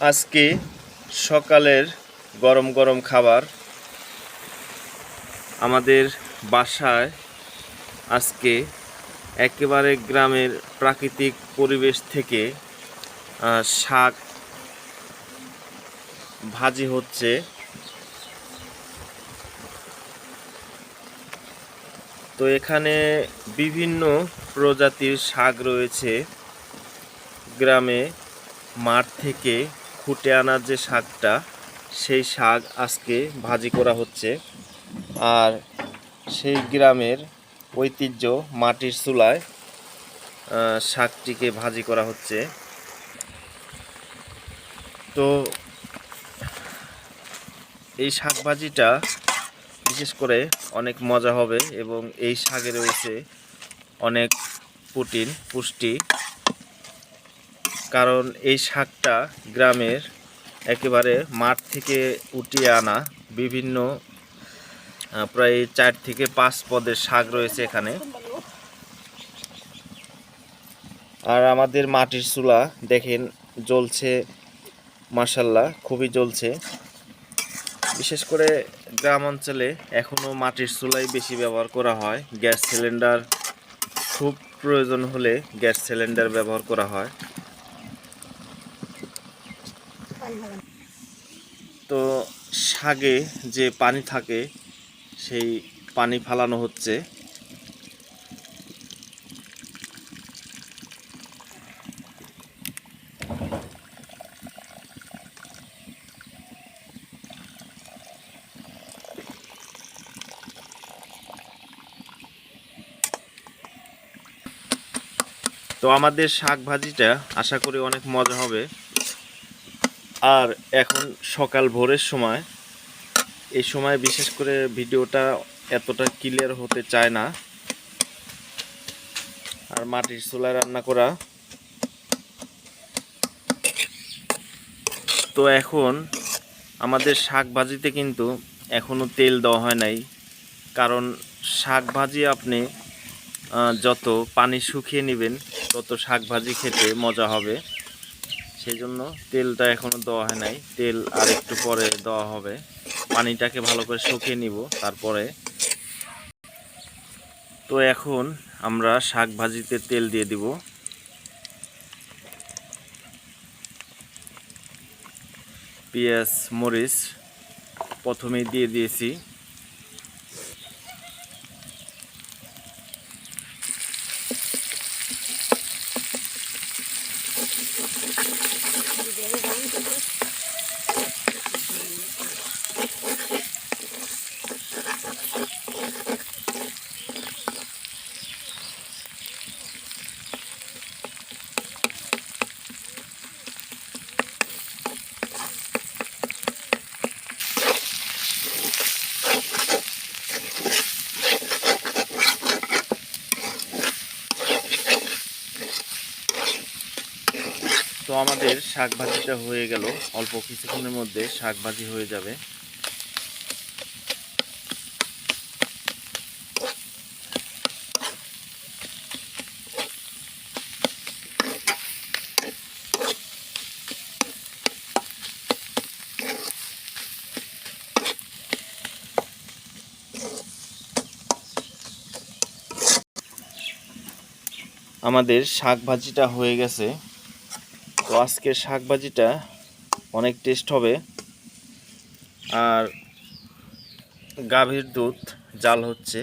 আজকে সকালের গরম গরম খাবার আমাদের বাসায় আজকে একেবারে গ্রামের প্রাকৃতিক পরিবেশ থেকে শাক ভাজি হচ্ছে। তো এখানে বিভিন্ন প্রজাতির শাক রয়েছে। গ্রামে মাঠ থেকে ফুটে আনার যে শাকটা, সেই শাক আজকে ভাজি করা হচ্ছে। আর সেই গ্রামের ঐতিহ্য মাটির চুলায় শাকটিকে ভাজি করা হচ্ছে। তো এই শাক ভাজিটা বিশেষ করে অনেক মজা হবে এবং এই শাকে রয়েছে অনেক প্রোটিন, পুষ্টি। কারণ এই শাকটা গ্রামের একেবারে মাঠ থেকে উঠিয়ে আনা বিভিন্ন প্রায় চার থেকে পাঁচ পদের শাক রয়েছে এখানে। আর আমাদের মাটির চুলা দেখেন জ্বলছে মার্শাল্লাহ খুবই জ্বলছে। বিশেষ করে গ্রাম অঞ্চলে এখনও মাটির চুলাই বেশি ব্যবহার করা হয়। গ্যাস সিলিন্ডার খুব প্রয়োজন হলে গ্যাস সিলিন্ডার ব্যবহার করা হয়। তো শাকে যে পানি থাকে, সেই পানি ফালানো হচ্ছে। তো আমাদের শাক ভাজিটা আশা করি অনেক মজা হবে। আর এখন সকাল ভোরের সময়, এই সময় বিশেষ করে ভিডিওটা এতটা ক্লিয়ার হতে চায় না। আর মাটির চুলায় রান্না করা। তো এখন আমাদের শাক ভাজিতে কিন্তু এখনও তেল দেওয়া হয় নাই। কারণ শাক ভাজি আপনি যত পানি শুকিয়ে নেবেন, তত শাক ভাজি খেতে মজা হবে। সেই জন্য তেলটা এখনও দেওয়া হয় নাই। তেল আর একটু পরে দেওয়া হবে। পানিটাকে ভালো করে শুকিয়ে নিব, তারপরে তো এখন আমরা শাক ভাজিতে তেল দিয়ে দিব। পেঁয়াজ, মরিচ প্রথমেই দিয়ে দিয়েছি। আমাদের শাক ভাজিটা হয়ে গেল। অল্প কিছুক্ষণের মধ্যে শাক ভাজি হয়ে যাবে। আমাদের শাক ভাজিটা হয়ে গেছে। তো আজকের শাক ভাজিটা অনেক টেস্ট হবে। আর গাভীর দুধ জাল হচ্ছে।